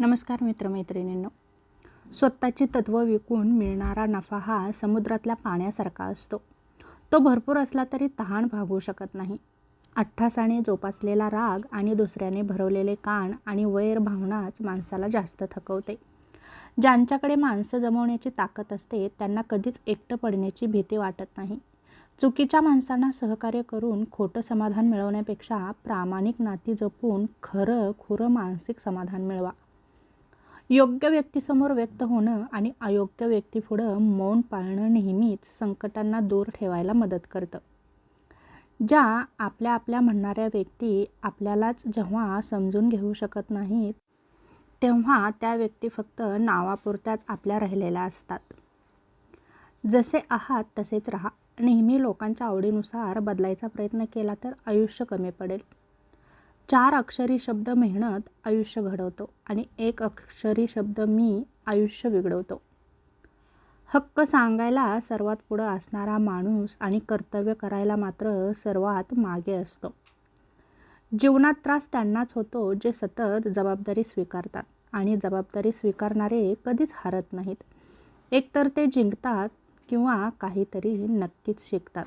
नमस्कार मित्रमैत्रिणींनो. स्वतःची तत्त्व विकून मिळणारा नफा हा समुद्रातल्या पाण्यासारखा असतो. तो भरपूर असला तरी तहान भागवू शकत नाही. अठ्ठासाने जोपासलेला राग आणि दुसऱ्याने भरवलेले कान आणि वैर भावनाच माणसाला जास्त थकवते. ज्यांच्याकडे माणसं जमवण्याची ताकद असते त्यांना कधीच एकटं पडण्याची भीती वाटत नाही. चुकीच्या माणसांना सहकार्य करून खोटं समाधान मिळवण्यापेक्षा प्रामाणिक नाती जपून खरं खुरं मानसिक समाधान मिळवा. योग्य व्यक्तीसमोर व्यक्त होणं आणि अयोग्य व्यक्तीपुढं मौन पाळणं नेहमीच संकटांना दूर ठेवायला मदत करतं. ज्या आपल्या आपल्या म्हणणाऱ्या व्यक्ती आपल्यालाच जेव्हा समजून घेऊ शकत नाहीत तेव्हा त्या व्यक्ती फक्त नावापुरत्याच आपल्या राहिलेल्या असतात. जसे आहात तसेच राहा. नेहमी लोकांच्या आवडीनुसार बदलायचा प्रयत्न केला तर आयुष्य कमी पडेल. चार अक्षरी शब्द मेहनत आयुष्य घडवतो आणि एक अक्षरी शब्द मी आयुष्य बिघडवतो. हक्क सांगायला सर्वात पुढं असणारा माणूस आणि कर्तव्य करायला मात्र सर्वात मागे असतो. जीवनात त्रास त्यांनाच होतो जे सतत जबाबदारी स्वीकारतात आणि जबाबदारी स्वीकारणारे कधीच हरत नाहीत. एकतर ते जिंकतात किंवा काहीतरी नक्कीच शिकतात.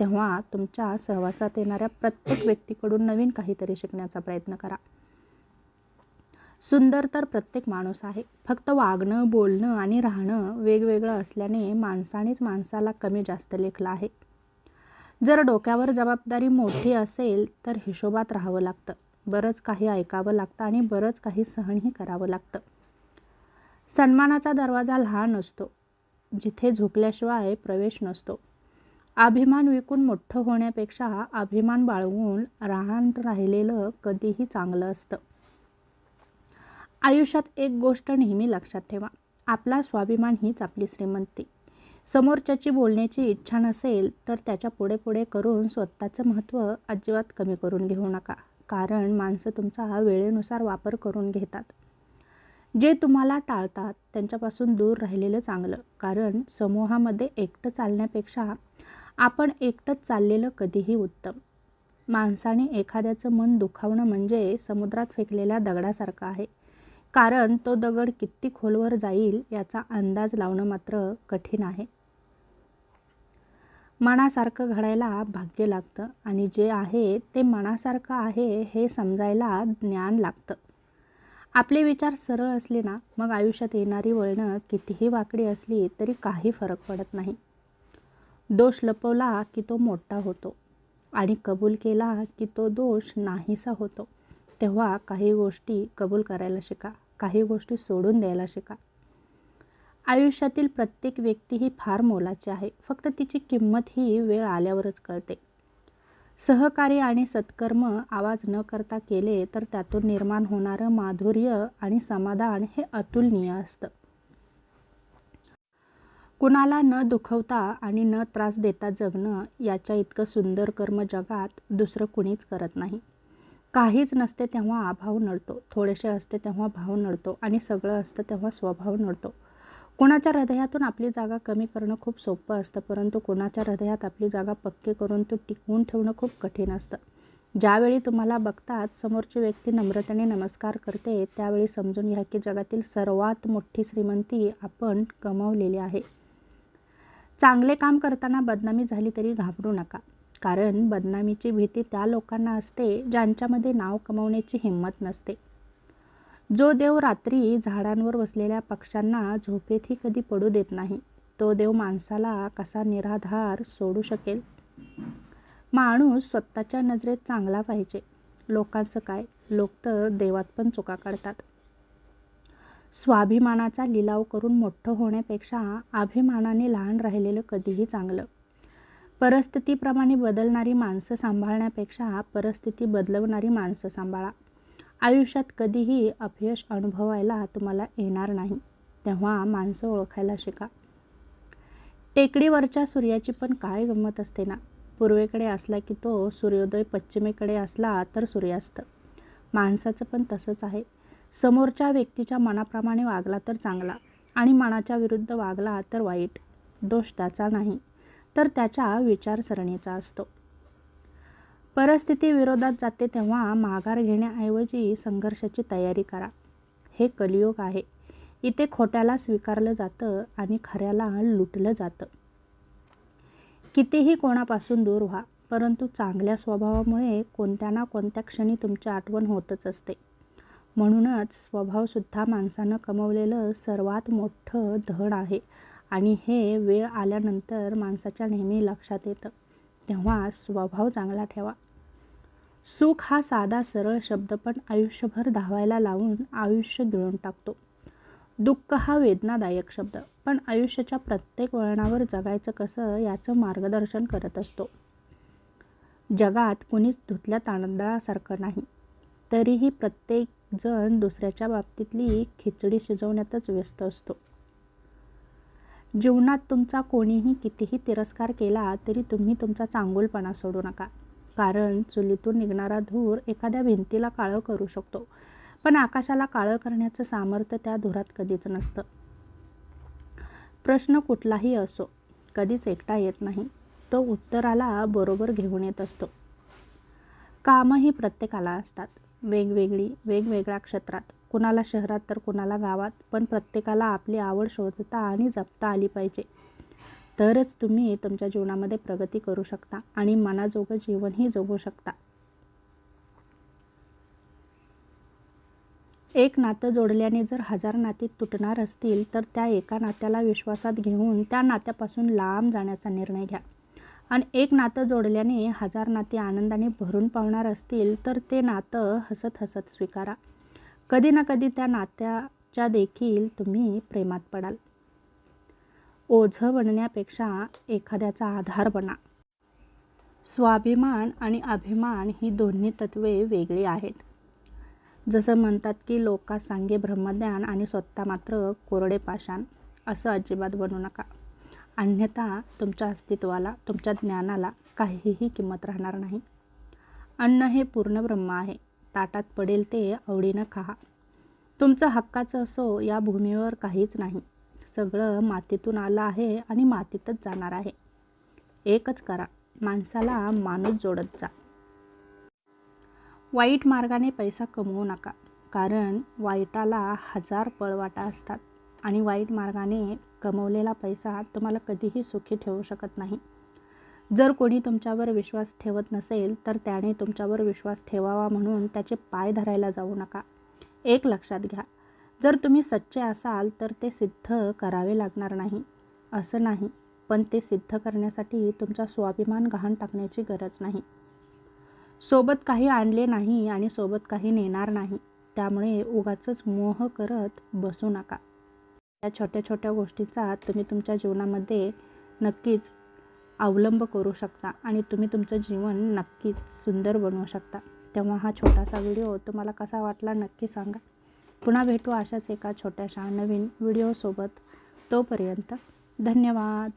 तेव्हा तुमच्या सहवासात येणाऱ्या प्रत्येक व्यक्तीकडून नवीन काहीतरी शिकण्याचा प्रयत्न करा. सुंदर तर प्रत्येक माणूस आहे. फक्त वागणं बोलणं आणि राहणं वेगवेगळं असल्याने माणसानेच माणसाला कमी जास्त लेखलं आहे. जर डोक्यावर जबाबदारी मोठी असेल तर हिशोबात राहावं लागतं. बरंच काही ऐकावं लागतं आणि बरंच काही सहनही करावं लागतं. सन्मानाचा दरवाजा लहान असतो. जिथे झोकल्याशिवाय प्रवेश नसतो. अभिमान विकून मोठं होण्यापेक्षा अभिमान बाळगून राहण राहिलेलं कधीही चांगलं असतं. आयुष्यात एक गोष्ट नेहमी लक्षात ठेवा. आपला स्वाभिमान हीच आपली श्रीमंती. समोरच्याची बोलण्याची इच्छा नसेल तर त्याच्या पुढे पुढे करून स्वतःचं महत्त्व अजिबात कमी करून घेऊ नका. कारण माणसं तुमचा वेळेनुसार वापर करून घेतात. जे तुम्हाला टाळतात त्यांच्यापासून दूर राहिलेलं चांगलं. कारण समूहामध्ये एकटं चालण्यापेक्षा आपण एकटंच चाललेलं कधीही उत्तम. माणसाने एखाद्याचं मन दुखावणं म्हणजे समुद्रात फेकलेल्या दगडासारखं आहे. कारण तो दगड किती खोलवर जाईल याचा अंदाज लावणं मात्र कठीण आहे. मनासारखं घडायला भाग्य लागतं आणि जे आहे ते मनासारखं आहे हे समजायला ज्ञान लागतं. आपले विचार सरळ असले ना मग आयुष्यात येणारी वळणं कितीही वाकडी असली तरी काही फरक पडत नाही. दोष लपवला की तो मोठा होतो आणि कबूल केला की तो दोष नाहीसा होतो. तेव्हा काही गोष्टी कबूल करायला शिका काही गोष्टी सोडून द्यायला शिका. आयुष्यातील प्रत्येक व्यक्ती ही फार मोलाची आहे. फक्त तिची किंमत ही वेळ आल्यावरच कळते. सहकार्य आणि सत्कर्म आवाज न करता केले तर त्यातून निर्माण होणारं माधुर्य आणि समाधान हे अतुलनीय असतं. कुणाला न दुखवता आणि न त्रास देता जगणं याच्या इतकं सुंदर कर्म जगात दुसरं कुणीच करत नाही. काहीच नसते तेव्हा अभाव नडतो. थोडेसे असते तेव्हा भाव नडतो आणि सगळं असतं तेव्हा स्वभाव नडतो. कोणाच्या हृदयातून आपली जागा कमी करणं खूप सोपं असतं परंतु कोणाच्या हृदयात आपली जागा पक्की करून तो टिकवून ठेवणं खूप कठीण असतं. ज्यावेळी तुम्हाला बघतात समोरची व्यक्ती नम्रतेने नमस्कार करते त्यावेळी समजून घ्या की जगातील सर्वात मोठी श्रीमंती आपण कमावलेली आहे. चांगले काम करताना बदनामी झाली तरी घाबरू नका. कारण बदनामीची भीती त्या लोकांना असते ज्यांच्यामध्ये नाव कमवण्याची हिंमत नसते. जो देव रात्री झाडांवर बसलेल्या पक्ष्यांना झोपेतही कधी पडू देत नाही तो देव माणसाला कसा निराधार सोडू शकेल? माणूस स्वतःच्या नजरेत चांगला पाहिजे. लोकांचं काय? लोक तर देवात पण चुका काढतात स्वाभिमानाचा लिलाव करून मोठं होण्यापेक्षा अभिमानाने लहान राहिलेलं कधीही चांगलं. परिस्थितीप्रमाणे बदलणारी माणसं सांभाळण्यापेक्षा परिस्थिती बदलवणारी माणसं सांभाळा. आयुष्यात कधीही अपयश अनुभवायला तुम्हाला येणार नाही. तेव्हा माणसं ओळखायला शिका. टेकडीवरच्या सूर्याची पण काय गंमत असते ना? पूर्वेकडे असला की तो सूर्योदय पश्चिमेकडे असला तर सूर्यास्त. माणसाचं पण तसंच आहे. समोरच्या व्यक्तीच्या मनाप्रमाणे वागला तर चांगला आणि मनाच्या विरुद्ध वागला तर वाईट. दोष त्याचा नाही तर त्याच्या विचारसरणीचा असतो. परिस्थिती विरोधात जाते तेव्हा माघार घेण्याऐवजी संघर्षाची तयारी करा. हे कलियुग आहे. इथे खोट्याला स्वीकारलं जातं आणि खऱ्याला लुटलं जातं. कितीही कोणापासून दूर व्हा परंतु चांगल्या स्वभावामुळे कोणत्या ना कोणत्या क्षणी तुमची आठवण होतच असते. म्हणूनच स्वभावसुद्धा माणसानं कमवलेलं सर्वात मोठं धन आहे. आणि हे वेळ आल्यानंतर माणसाच्या नेहमी लक्षात येतं. तेव्हा स्वभाव चांगला ठेवा. सुख हा साधा सरळ शब्द पण आयुष्यभर धावायला लावून आयुष्य गिळून टाकतो. दुःख हा वेदनादायक शब्द. पण आयुष्याच्या प्रत्येक वळणावर जगायचं कसं याचं मार्गदर्शन करत असतो. जगात कुणीच धुतल्या तांदळासारखं नाही. तरीही प्रत्येक जण दुसऱ्याच्या बाबतीतली खिचडी शिजवण्यातच व्यस्त असतो. जीवनात तुमचा कोणीही कितीही तिरस्कार केला तरी तुम्ही तुमचा चांगुलपणा सोडू नका. कारण चुलीतून निघणारा धूर एखाद्या भिंतीला काळं करू शकतो पण आकाशाला काळं करण्याचं सामर्थ्य त्या धुरात कधीच नसतं. प्रश्न कुठलाही असो कधीच एकटा येत नाही तो उत्तराला बरोबर घेऊन येत असतो. कामंही प्रत्येकाला असतात. वेगवेगळी वेगवेगळ्या क्षेत्रात. कुणाला शहरात तर कुणाला गावात पण प्रत्येकाला आपली आवड शोधता आणि जपता आली पाहिजे. तरच तुम्ही तुमच्या जीवनामध्ये प्रगती करू शकता आणि मनाजोगं जीवनही जगू शकता. एक नातं जोडल्याने जर हजार नाती तुटणार असतील तर त्या एका नात्याला विश्वासात घेऊन त्या नात्यापासून लांब जाण्याचा निर्णय घ्या. आणि एक नातं जोडल्याने हजार नाते आनंदाने भरून पावणार असतील तर ते नातं हसत हसत स्वीकारा. कधी ना कधी त्या नात्याच्या देखील तुम्ही प्रेमात पडाल. ओझं बनण्यापेक्षा एखाद्याचा आधार बना. स्वाभिमान आणि अभिमान ही दोन्ही तत्वे वेगळी आहेत. जसं म्हणतात की लोका सांगे ब्रह्मज्ञान आणि स्वतः मात्र कोरडे पाषाण असं अजिबात बनू नका. अन्यथा तुमच्या अस्तित्वाला तुमच्या ज्ञानाला काहीही किंमत राहणार नाही. अन्न हे पूर्ण ब्रह्म आहे. ताटात पडेल ते आवडीनं खा. तुमचं हक्काचं असो या भूमीवर काहीच नाही. सगळं मातीतून आलं आहे आणि मातीतच जाणार आहे. एकच करा माणसाला माणूस जोडत जा. वाईट मार्गाने पैसा कमवू नका कारण वाईटाला हजार पळवाटा असतात. आणि वाईट मार्गाने कमवलेला पैसा तुम्हाला कधीही सुखी ठेवू शकत नाही. जर कोणी तुमच्यावर विश्वास ठेवत नसेल तर त्याने तुमच्यावर विश्वास ठेवावा म्हणून त्याचे पाय धरायला जाऊ नका. एक लक्षात घ्या जर तुम्ही सच्चे असाल तर ते सिद्ध करावे लागणार नाही. असं नाही पण ते सिद्ध करण्यासाठी तुमचा स्वाभिमान गहाण टाकण्याची गरज नाही. सोबत काही आणले नाही आणि सोबत काही नेणार नाही. त्यामुळे उगाच मोह करत बसू नका. या छोट्या छोट्या गोष्टीचा तुम्ही तुमच्या जीवनामध्ये नक्कीच अवलंब करू शकता आणि तुम्ही तुमचं जीवन नक्कीच सुंदर बनवू शकता. तेव्हा हा छोटासा व्हिडिओ तुम्हाला कसा वाटला नक्की सांगा. पुन्हा भेटू अशाच एका छोट्याशा नवीन व्हिडिओसोबत तोपर्यंत धन्यवाद.